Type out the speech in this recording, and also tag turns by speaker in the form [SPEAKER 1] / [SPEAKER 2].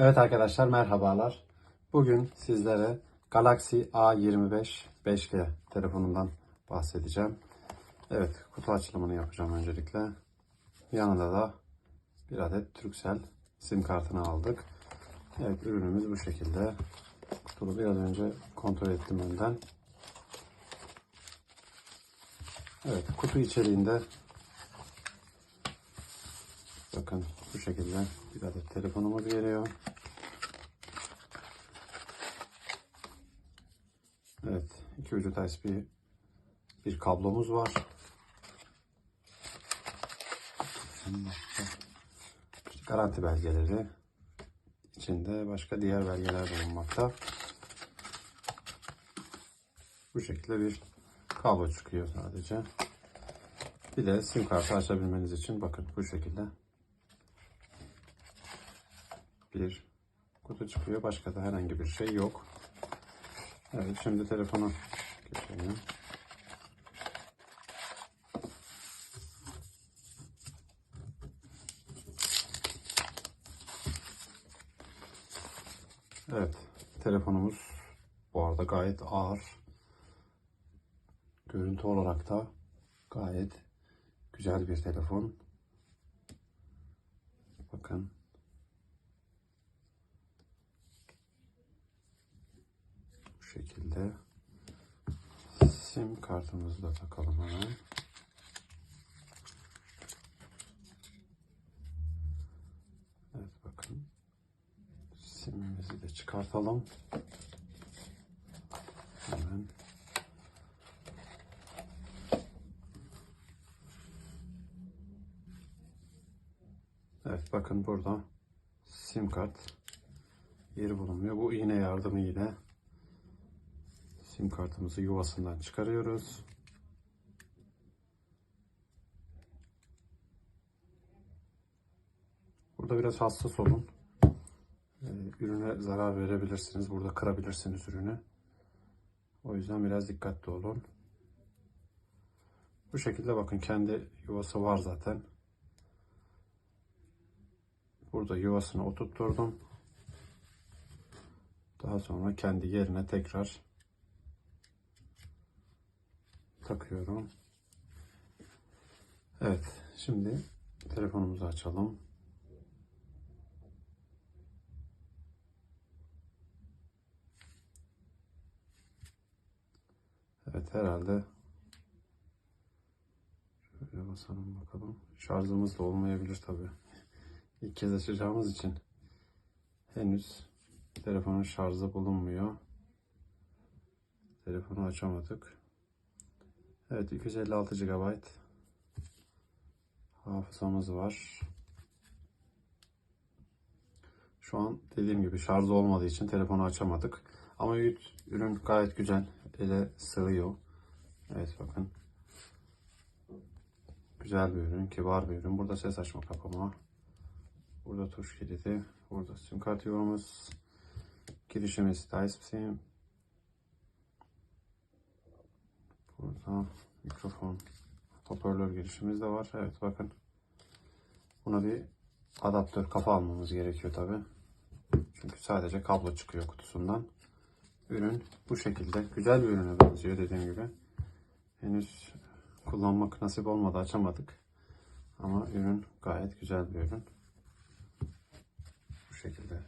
[SPEAKER 1] Evet arkadaşlar merhabalar. Bugün sizlere Galaxy A25 5G telefonundan bahsedeceğim. Evet kutu açılımını yapacağım öncelikle. Yanında da bir adet Turkcell sim kartını aldık. Evet ürünümüz bu şekilde. Kutulu biraz önce kontrol ettim önden. Evet kutu içeriğinde bakın bu şekilde bir adet telefonumuz geliyor. Evet, iki ucu Type-C bir, bir kablomuz var. Garanti belgeleri. içinde başka diğer belgeler bulunmakta. Bu şekilde bir kablo çıkıyor sadece. Bir de sim kartı açabilmeniz için bakın bu şekilde bir kutu çıkıyor. Başka da herhangi bir şey yok. Evet şimdi telefonu geçelim. Evet telefonumuz bu arada gayet ağır. Görüntü olarak da gayet güzel bir telefon. Bakın. Bu şekilde. Sim kartımızı da takalım hemen. Evet bakın. Simimizi de çıkartalım. Hemen. Evet bakın burada sim kart yeri bulunmuyor. Bu iğne yardımı ile sim kartımızı yuvasından çıkarıyoruz. Burada biraz hassas olun. Ee, Ürüne zarar verebilirsiniz. Burada kırabilirsiniz ürünü. O yüzden biraz dikkatli olun. Bu şekilde bakın kendi yuvası var zaten. Burada yuvasını oturtturdum. Daha sonra kendi yerine tekrar takıyorum. Evet, şimdi telefonumuzu açalım. Evet, herhalde şöyle basalım bakalım. Şarjımız da olmayabilir tabii. İlk kez açacağımız için henüz telefonun şarjı bulunmuyor. Telefonu açamadık. Evet 256 GB hafızamız var. Şu an dediğim gibi şarjı olmadığı için telefonu açamadık. Ama ürün gayet güzel. Ele sığıyor. Evet bakın. Güzel bir ürün, kibar bir ürün. Burada ses açma kapama. Burada tuş kilidi. Burada sim kart yuvamız. Girişimiz Type-C. Burada mikrofon, hoparlör girişimiz de var. Evet bakın. Buna bir adaptör kafa almamız gerekiyor tabi. Çünkü sadece kablo çıkıyor kutusundan. Ürün bu şekilde. Güzel bir ürüne benziyor dediğim gibi. Henüz kullanmak nasip olmadı açamadık. Ama ürün gayet güzel bir ürün. Bu şekilde.